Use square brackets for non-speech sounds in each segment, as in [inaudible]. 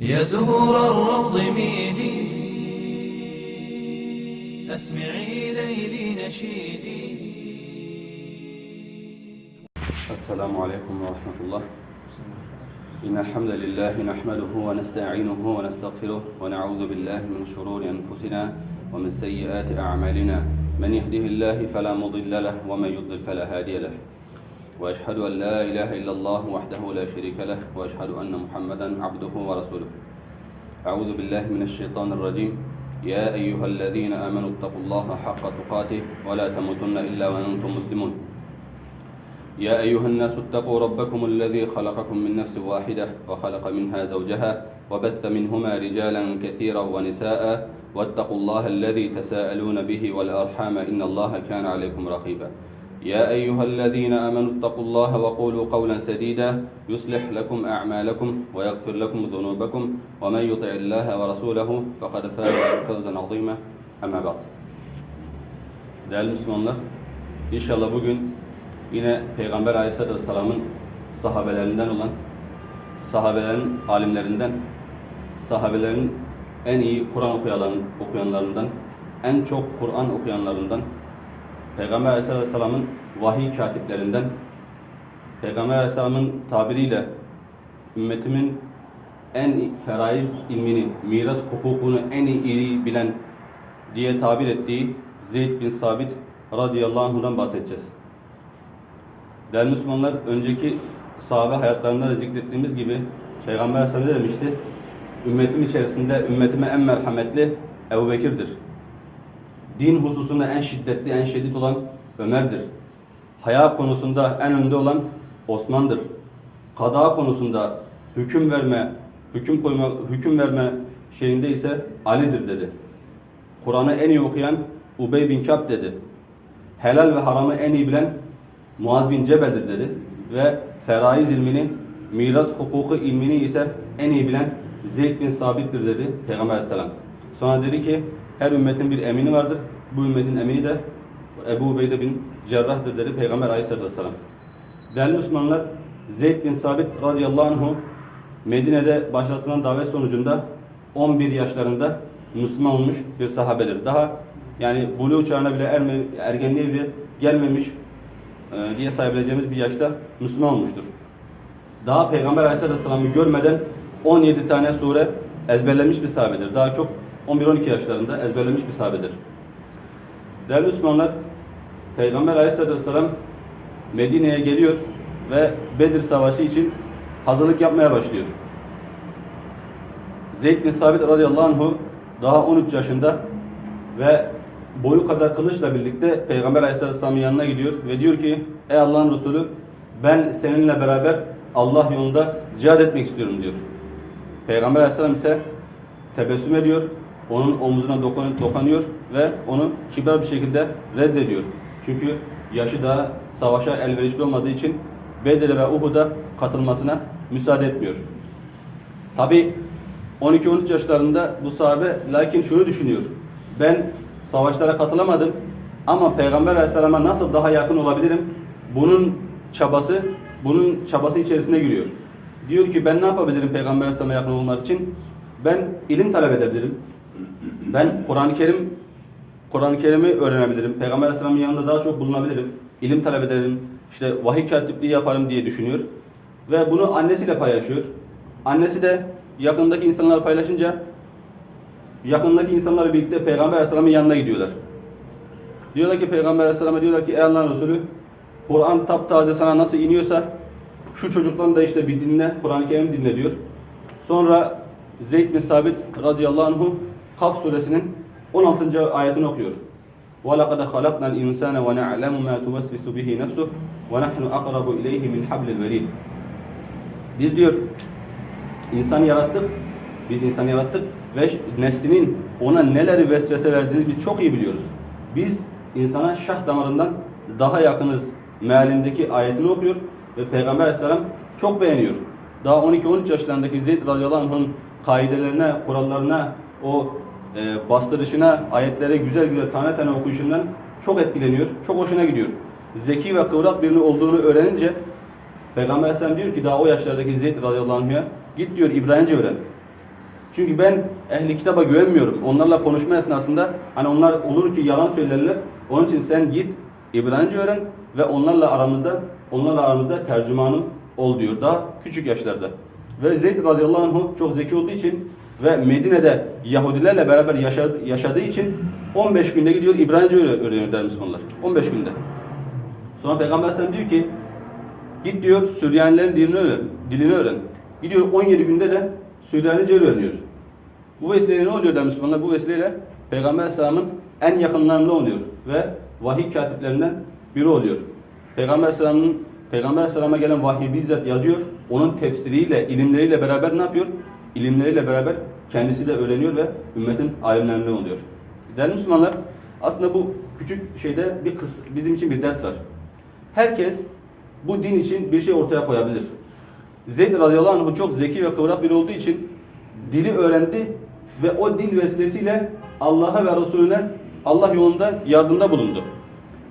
يا زهور الروض ميدي أسمعي ليلي نشيدي. السلام عليكم ورحمة الله. إن الحمد لله نحمده ونستعينه ونستغفره ونعوذ بالله من شرور أنفسنا ومن سيئات أعمالنا. من يهده الله فلا مضل له ومن يضلل فلا هادي له. وأشهد أن لا إله إلا الله وحده لا شريك له وأشهد أن محمدا عبده ورسوله. أعوذ بالله من الشيطان الرجيم. يا أيها الذين آمنوا اتقوا الله حق تقاته ولا تموتن إلا وأنتم مسلمون. يا أيها الناس اتقوا ربكم الذي خلقكم من نفس واحدة وخلق منها زوجها وبث منهما رجالا كثيرا ونساء. واتقوا الله الذي تساءلون به والأرحام إن الله كان عليكم رقيبا. يا أيها الذين آمنوا اتقوا الله وقولوا قولا سديدا يصلح لكم أعمالكم ويغفر لكم ذنوبكم ومن يطع الله ورسوله فقد فاز فوزا عظيما أما بعد Değerli Müslümanlar, inşallah bugün yine Peygamber Aleyhisselatü Vesselam'ın sahabelerinden olan, sahabelerin alimlerinden, sahabelerin en iyi Kur'an okuyanların, okuyanlarından, en çok Kur'an okuyanlarından, Peygamber Aleyhisselatü Vesselam'ın vahiy katiplerinden, Peygamber Aleyhisselam'ın tabiriyle ümmetimin en feraiz ilmini, miras hukukunu en iyi bilen diye tabir ettiği Zeyd bin Sabit radıyallahu anh'dan bahsedeceğiz. Değerli Müslümanlar, önceki sahabe hayatlarında da zikrettiğimiz gibi Peygamber Aleyhisselam demişti? Ümmetim içerisinde ümmetime en merhametli Ebu Bekir'dir. Din hususunda en şiddetli, en şiddet olan Ömer'dir. Haya konusunda en önde olan Osman'dır. Kada konusunda hüküm verme, hüküm koyma, hüküm verme şeyinde ise Ali'dir dedi. Kur'an'ı en iyi okuyan Ubey bin Ka'b dedi. Helal ve haramı en iyi bilen Muaz bin Cebel'dir dedi. Ve feraiz ilmini, miras hukuku ilmini ise en iyi bilen Zeyd bin Sabit'tir dedi Peygamber Aleyhisselam. Sonra dedi ki her ümmetin bir emini vardır. Bu ümmetin emini de Ebu Ubeyde bin Cerrah'tır dedi Peygamber Aleyhisselatü Vesselam. Değerli Müslümanlar, Zeyd bin Sabit radıyallahu anhu Medine'de başlatılan davet sonucunda 11 yaşlarında Müslüman olmuş bir sahabedir. Daha yani buluğ çağına bile erme, ergenliğe bile gelmemiş e, diye sayabileceğimiz bir yaşta Müslüman olmuştur. Daha Peygamber Aleyhisselatü Vesselam'ı görmeden 17 tane sure ezberlemiş bir sahabedir. Daha çok 11-12 yaşlarında ezberlemiş bir sahabedir. Değerli Müslümanlar, Peygamber Aleyhisselatü Vesselam Medine'ye geliyor ve Bedir Savaşı için hazırlık yapmaya başlıyor. Zeyd bin Sabit radıyallahu anhu daha 13 yaşında ve boyu kadar kılıçla birlikte Peygamber Aleyhisselatü Vesselam'ın yanına gidiyor ve diyor ki Ey Allah'ın Resulü ben seninle beraber Allah yolunda cihad etmek istiyorum diyor. Peygamber Aleyhisselam ise tebessüm ediyor, onun omzuna dokun- dokanıyor ve onu kibar bir şekilde reddediyor. Çünkü yaşı daha savaşa elverişli olmadığı için Bedir'e ve Uhud'a katılmasına müsaade etmiyor. Tabi 12-13 yaşlarında bu sahabe lakin şunu düşünüyor. Ben savaşlara katılamadım ama Peygamber Aleyhisselam'a nasıl daha yakın olabilirim? Bunun çabası, bunun çabası içerisine giriyor. Diyor ki ben ne yapabilirim Peygamber Aleyhisselam'a yakın olmak için? Ben ilim talep edebilirim. Ben Kur'an-ı Kerim Kur'an-ı Kerim'i öğrenebilirim. Peygamber Aleyhisselam'ın yanında daha çok bulunabilirim. İlim talep ederim. İşte vahiy katipliği yaparım diye düşünüyor. Ve bunu annesiyle paylaşıyor. Annesi de yakındaki insanlar paylaşınca yakındaki insanlarla birlikte Peygamber Aleyhisselam'ın yanına gidiyorlar. Diyorlar ki Peygamber Aleyhisselam'a diyorlar ki ey Allah'ın Resulü Kur'an taptaze sana nasıl iniyorsa şu çocuktan da işte bir dinle, Kur'an-ı Kerim dinle diyor. Sonra Zeyd bin Sabit radıyallahu anhu Kaf suresinin 16. ayetini okuyor. وَلَقَدْ خَلَقْنَا الْاِنْسَانَ وَنَعْلَمُ مَا تُوَسْوِسُ بِهِ نَفْسُهُ وَنَحْنُ أَقْرَبُ اِلَيْهِ مِنْ حَبْلِ الْوَرِيدِ Biz diyor insanı yarattık, biz insanı yarattık ve nefsinin ona neleri vesvese verdiğini biz çok iyi biliyoruz. Biz insana şah damarından daha yakınız mealindeki ayetini okuyor ve Peygamber Aleyhisselam çok beğeniyor. Daha 12-13 yaşlarındaki Zeyd radıyallahu anh'ın kaidelerine, kurallarına, o e, bastırışına, ayetlere güzel güzel tane tane okuyuşundan çok etkileniyor, çok hoşuna gidiyor. Zeki ve kıvrak birini olduğunu öğrenince Peygamber Aleyhisselam diyor ki daha o yaşlardaki Zeyd radıyallahu anh'a git diyor İbranice öğren. Çünkü ben ehli kitaba güvenmiyorum. Onlarla konuşma esnasında hani onlar olur ki yalan söylerler. Onun için sen git İbranice öğren ve onlarla aramızda onlarla aramızda tercümanım ol diyor. Daha küçük yaşlarda. Ve Zeyd radıyallahu anh çok zeki olduğu için ve Medine'de Yahudilerle beraber yaşadı- yaşadığı için 15 günde gidiyor İbranice öğre- öğreniyor der Müslümanlar. 15 günde. Sonra Peygamber Aleyhisselam diyor ki git diyor Süryanilerin dilini öğren. Dilini öğren. Gidiyor 17 günde de Süryanice öğreniyor. Bu vesileyle ne oluyor der Müslümanlar? Bu vesileyle Peygamber Aleyhisselam'ın en yakınlarında oluyor ve vahiy katiplerinden biri oluyor. Peygamber Aleyhisselam'ın Peygamber Aleyhisselam'a gelen vahyi bizzat yazıyor. Onun tefsiriyle, ilimleriyle beraber ne yapıyor? İlimleriyle beraber kendisi de öğreniyor ve ümmetin alimlerinden oluyor. Değerli Müslümanlar, aslında bu küçük şeyde bir kıs, bizim için bir ders var. Herkes bu din için bir şey ortaya koyabilir. Zeyd radıyallahu anh çok zeki ve kıvrak biri olduğu için dili öğrendi ve o dil vesilesiyle Allah'a ve Resulüne Allah yolunda yardımda bulundu.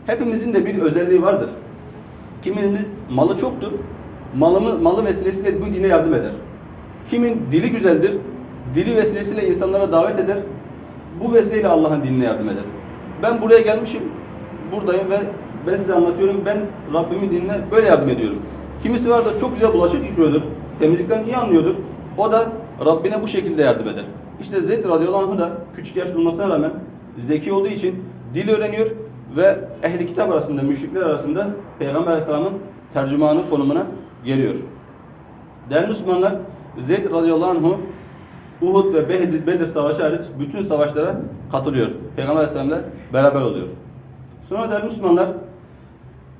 Hepimizin de bir özelliği vardır. Kimimiz malı çoktur, malımı, malı vesilesiyle bu dine yardım eder. Kimin dili güzeldir, dili vesilesiyle insanlara davet eder, bu vesileyle Allah'ın dinine yardım eder. Ben buraya gelmişim, buradayım ve ben size anlatıyorum, ben Rabbimin dinine böyle yardım ediyorum. Kimisi var da çok güzel bulaşık yıkıyordur, temizlikten iyi anlıyordur. O da Rabbine bu şekilde yardım eder. İşte Zeyd radıyallahu da küçük yaş bulmasına rağmen zeki olduğu için dil öğreniyor ve ehli kitap arasında, müşrikler arasında Peygamber aleyhisselamın tercümanı konumuna geliyor. Değerli Müslümanlar, Zeyd radıyallahu anh'u Uhud ve Bedir, Bedir savaşı hariç bütün savaşlara katılıyor. Peygamber aleyhisselamla beraber oluyor. Sonra değerli Müslümanlar,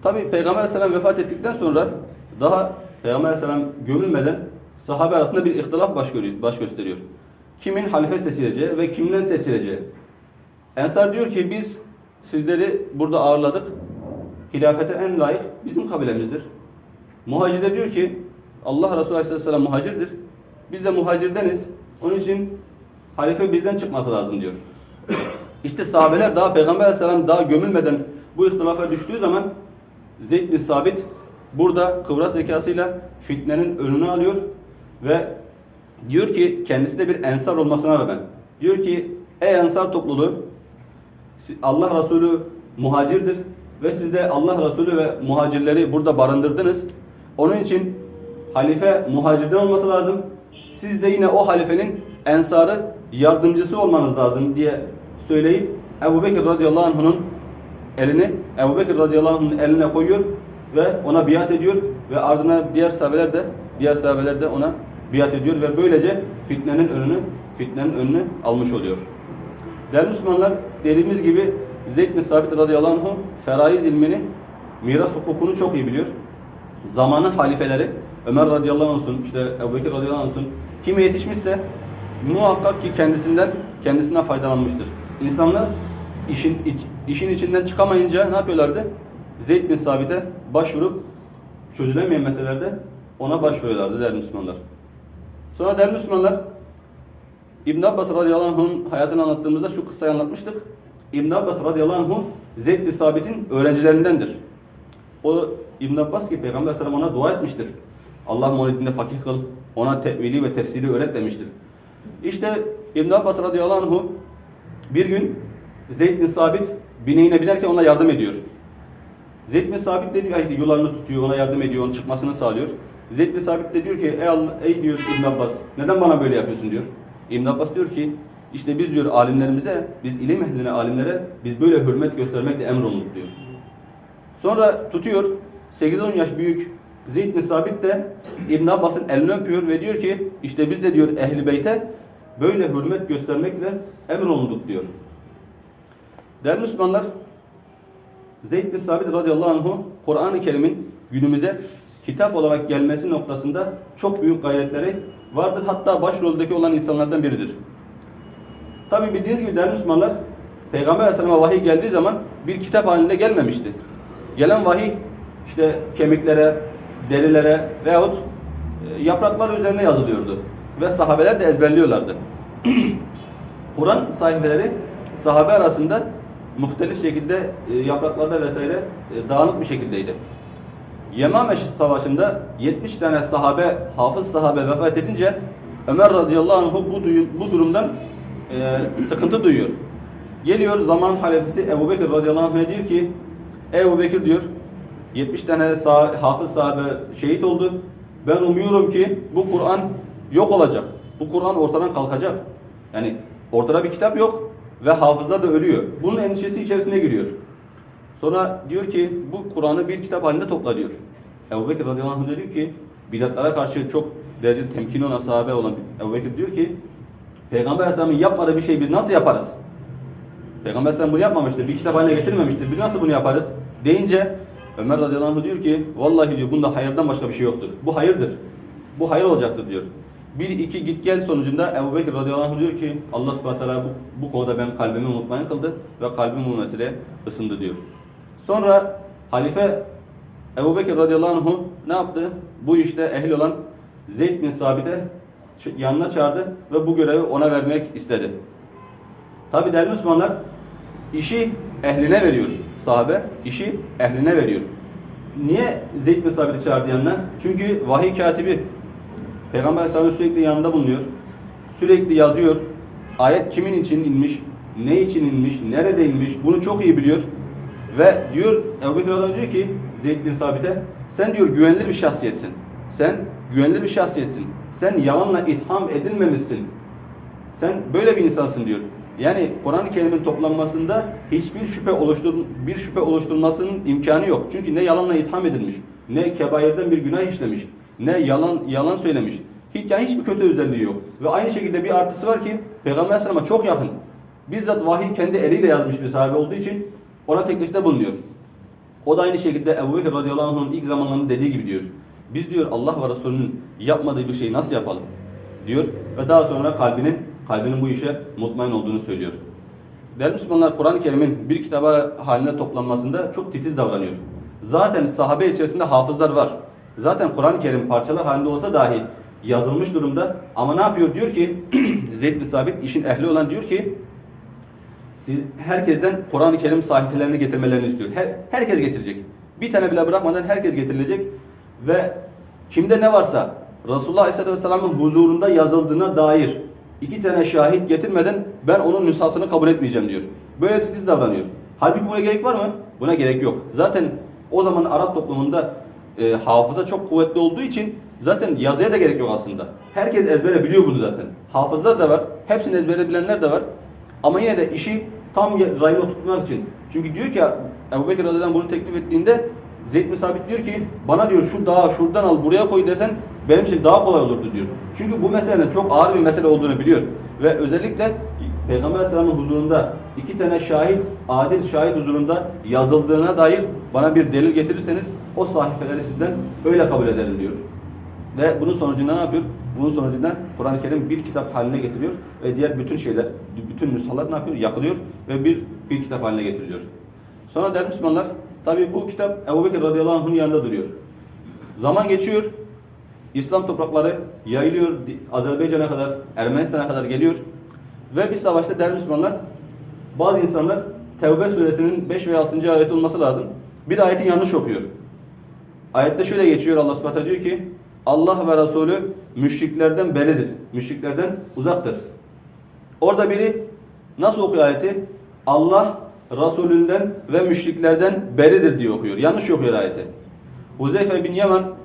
tabi Peygamber aleyhisselam vefat ettikten sonra daha Peygamber aleyhisselam gömülmeden sahabe arasında bir ihtilaf baş, görüyor, baş gösteriyor. Kimin halife seçileceği ve kimden seçileceği. Ensar diyor ki biz sizleri burada ağırladık. Hilafete en layık bizim kabilemizdir. Muhacir de diyor ki Allah Resulü Aleyhisselam muhacirdir. Biz de muhacirdeniz. Onun için halife bizden çıkması lazım diyor. İşte sahabeler daha Peygamber Aleyhisselam daha gömülmeden bu ihtilafa düştüğü zaman Zeyd bin Sabit burada kıvrak zekasıyla fitnenin önünü alıyor ve diyor ki kendisi de bir ensar olmasına rağmen diyor ki ey ensar topluluğu Allah Resulü muhacirdir ve siz de Allah Resulü ve muhacirleri burada barındırdınız. Onun için halife muhacirden olması lazım. Siz de yine o halifenin ensarı yardımcısı olmanız lazım diye söyleyip Ebu Bekir radıyallahu anh'ın elini Ebu Bekir radıyallahu anh'ın eline koyuyor ve ona biat ediyor ve ardına diğer sahabeler de diğer sahabeler de ona biat ediyor ve böylece fitnenin önünü fitnenin önünü almış oluyor. Değerli Müslümanlar dediğimiz gibi Zeyd bin Sabit radıyallahu anh feraiz ilmini, miras hukukunu çok iyi biliyor. Zamanın halifeleri Ömer radıyallahu anh olsun, işte Ebu Bekir radıyallahu anh olsun kime yetişmişse muhakkak ki kendisinden kendisinden faydalanmıştır. İnsanlar işin iç- işin içinden çıkamayınca ne yapıyorlardı? Zeyd bin Sabit'e başvurup çözülemeyen meselelerde ona başvuruyorlardı değerli Müslümanlar. Sonra değerli Müslümanlar İbn Abbas radıyallahu anh'ın hayatını anlattığımızda şu kıssayı anlatmıştık. İbn Abbas radıyallahu anh Zeyd bin Sabit'in öğrencilerindendir. O İbn Abbas ki Peygamber sallallahu ona dua etmiştir. Allah muhabbetinde fakih kıl, ona tevili ve tefsiri öğret demiştir. İşte İbn Abbas radıyallahu anhu bir gün Zeyd bin Sabit bineğine binerken ona yardım ediyor. Zeyd bin Sabit de diyor işte yularını tutuyor, ona yardım ediyor, onun çıkmasını sağlıyor. Zeyd bin Sabit de diyor ki ey Allah, ey diyor İbn Abbas neden bana böyle yapıyorsun diyor. İbn Abbas diyor ki işte biz diyor alimlerimize, biz ilim ehline, alimlere biz böyle hürmet göstermekle emrolunduk diyor. Sonra tutuyor 8-10 yaş büyük Zeyd bin Sabit de İbn Abbas'ın elini öpüyor ve diyor ki işte biz de diyor ehli beyte böyle hürmet göstermekle emrolunduk diyor. Değerli Müslümanlar Zeyd bin Sabit radıyallahu anhu Kur'an-ı Kerim'in günümüze kitap olarak gelmesi noktasında çok büyük gayretleri vardır. Hatta başroldeki olan insanlardan biridir. Tabi bildiğiniz gibi değerli Müslümanlar Peygamber Aleyhisselam'a vahiy geldiği zaman bir kitap halinde gelmemişti. Gelen vahiy işte kemiklere, derilere veyahut e, yapraklar üzerine yazılıyordu. Ve sahabeler de ezberliyorlardı. [clears throat] Kur'an sayfeleri sahabe arasında muhtelif şekilde e, yapraklarda vesaire e, dağınık bir şekildeydi. Yemame Savaşı'nda 70 tane sahabe, hafız sahabe vefat edince Ömer radıyallahu anh bu, bu durumdan e, sıkıntı duyuyor. Geliyor zaman halifesi Ebu Bekir radıyallahu anh'a diyor ki Ebu Bekir diyor 70 tane sah- hafız sahabe şehit oldu. Ben umuyorum ki bu Kur'an yok olacak. Bu Kur'an ortadan kalkacak. Yani ortada bir kitap yok ve hafızlar da ölüyor. Bunun endişesi içerisine giriyor. Sonra diyor ki bu Kur'an'ı bir kitap halinde topla diyor. Ebu Bekir radıyallahu anh diyor ki bidatlara karşı çok derece temkinli olan sahabe olan Ebu Bekir diyor ki Peygamber Aleyhisselam'ın yapmadığı bir şeyi biz nasıl yaparız? Peygamber Aleyhisselam bunu yapmamıştır, bir kitap haline getirmemiştir. Biz nasıl bunu yaparız? Deyince Ömer radıyallahu anh diyor ki vallahi diyor bunda hayırdan başka bir şey yoktur. Bu hayırdır. Bu hayır olacaktır diyor. Bir iki git gel sonucunda Ebu Bekir radıyallahu anh diyor ki Allah subhanahu teala bu, bu konuda ben kalbimi mutmain kıldı ve kalbim bu meseleye ısındı diyor. Sonra halife Ebu Bekir radıyallahu anh ne yaptı? Bu işte ehil olan Zeyd bin Sabit'e yanına çağırdı ve bu görevi ona vermek istedi. Tabi değerli Müslümanlar işi ehline veriyor sahabe. işi ehline veriyor. Niye Zeyd bin Sabit'i çağırdı yanına? Çünkü vahiy katibi Peygamber Aleyhisselam'ın sürekli yanında bulunuyor. Sürekli yazıyor. Ayet kimin için inmiş, ne için inmiş, nerede inmiş bunu çok iyi biliyor. Ve diyor Ebu Bekir anh diyor ki Zeyd bin Sabit'e sen diyor güvenilir bir şahsiyetsin. Sen güvenilir bir şahsiyetsin. Sen yalanla itham edilmemişsin. Sen böyle bir insansın diyor. Yani Kur'an-ı Kerim'in toplanmasında hiçbir şüphe oluştur bir şüphe oluşturulmasının imkanı yok. Çünkü ne yalanla itham edilmiş, ne kebairden bir günah işlemiş, ne yalan yalan söylemiş. Hiç yani hiçbir kötü özelliği yok. Ve aynı şekilde bir artısı var ki Peygamber Aleyhisselam'a çok yakın. Bizzat vahiy kendi eliyle yazmış bir sahabe olduğu için ona teklifte bulunuyor. O da aynı şekilde Ebu Bekir radıyallahu anh'ın ilk zamanlarında dediği gibi diyor. Biz diyor Allah ve Resulünün yapmadığı bir şeyi nasıl yapalım? diyor ve daha sonra kalbinin kalbinin bu işe mutmain olduğunu söylüyor. Değerli Müslümanlar Kur'an-ı Kerim'in bir kitaba haline toplanmasında çok titiz davranıyor. Zaten sahabe içerisinde hafızlar var. Zaten Kur'an-ı Kerim parçalar halinde olsa dahi yazılmış durumda. Ama ne yapıyor? Diyor ki [clears throat] Zeyd bin Sabit işin ehli olan diyor ki siz herkesten Kur'an-ı Kerim sayfelerini getirmelerini istiyor. Her, herkes getirecek. Bir tane bile bırakmadan herkes getirilecek ve kimde ne varsa Resulullah Aleyhisselatü Vesselam'ın huzurunda yazıldığına dair iki tane şahit getirmeden ben onun nüshasını kabul etmeyeceğim diyor. Böyle titiz davranıyor. Halbuki buna gerek var mı? Buna gerek yok. Zaten o zaman Arap toplumunda e, hafıza çok kuvvetli olduğu için zaten yazıya da gerek yok aslında. Herkes ezbere biliyor bunu zaten. Hafızlar da var. Hepsini ezbere bilenler de var. Ama yine de işi tam rayına tutmak için. Çünkü diyor ki Ebu Bekir bunu teklif ettiğinde Zeyd bin Sabit diyor ki bana diyor şu dağı şuradan al buraya koy desen benim için daha kolay olurdu diyor. Çünkü bu meselenin çok ağır bir mesele olduğunu biliyor. Ve özellikle Peygamber Aleyhisselam'ın huzurunda iki tane şahit, adil şahit huzurunda yazıldığına dair bana bir delil getirirseniz o sahifeleri sizden öyle kabul ederim diyor. Ve bunun sonucunda ne yapıyor? Bunun sonucunda Kur'an-ı Kerim bir kitap haline getiriyor ve diğer bütün şeyler, bütün nüshalar ne yapıyor? Yakılıyor ve bir bir kitap haline getiriliyor. Sonra değerli Müslümanlar, tabi bu kitap Ebu Bekir radıyallahu anh'ın yanında duruyor. Zaman geçiyor, İslam toprakları yayılıyor, Azerbaycan'a kadar, Ermenistan'a kadar geliyor. Ve bir savaşta değerli Müslümanlar, bazı insanlar Tevbe suresinin 5 ve 6. ayeti olması lazım. Bir ayeti yanlış okuyor. Ayette şöyle geçiyor Allah subhanahu diyor ki Allah ve Resulü müşriklerden beridir. Müşriklerden uzaktır. Orada biri nasıl okuyor ayeti? Allah Resulünden ve müşriklerden beridir diye okuyor. Yanlış okuyor ayeti. Huzeyfe bin Yaman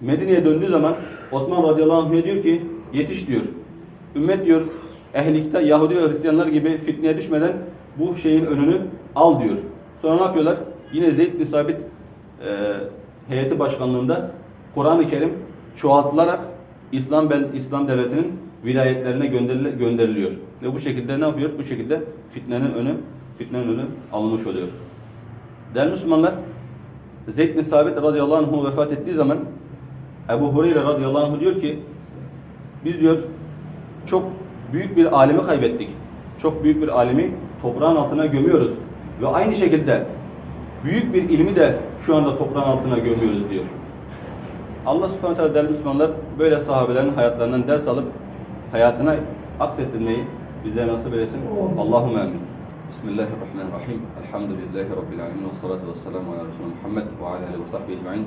Medine'ye döndüğü zaman Osman radıyallahu anh'a diyor ki yetiş diyor. Ümmet diyor ehlikte Yahudi ve Hristiyanlar gibi fitneye düşmeden bu şeyin önünü al diyor. Sonra ne yapıyorlar? Yine Zeyd bin Sabit e, heyeti başkanlığında Kur'an-ı Kerim çoğaltılarak İslam bel İslam devletinin vilayetlerine gönderili- gönderiliyor. Ve bu şekilde ne yapıyor? Bu şekilde fitnenin önü fitnenin önü alınmış oluyor. Değerli Müslümanlar, Zeyd bin Sabit radıyallahu anh vefat ettiği zaman Ebu Hureyre radıyallahu anh diyor ki biz diyor çok büyük bir alimi kaybettik. Çok büyük bir alimi toprağın altına gömüyoruz. Ve aynı şekilde büyük bir ilmi de şu anda toprağın altına gömüyoruz diyor. Allah subhanahu teala değerli Müslümanlar böyle sahabelerin hayatlarından ders alıp hayatına aksettirmeyi bize nasip eylesin. Allahümme amin. Bismillahirrahmanirrahim. Elhamdülillahi Rabbil alemin. Ve salatu ve selamu ala Resulü Muhammed ve ala alihi ve sahbihi ecma'in.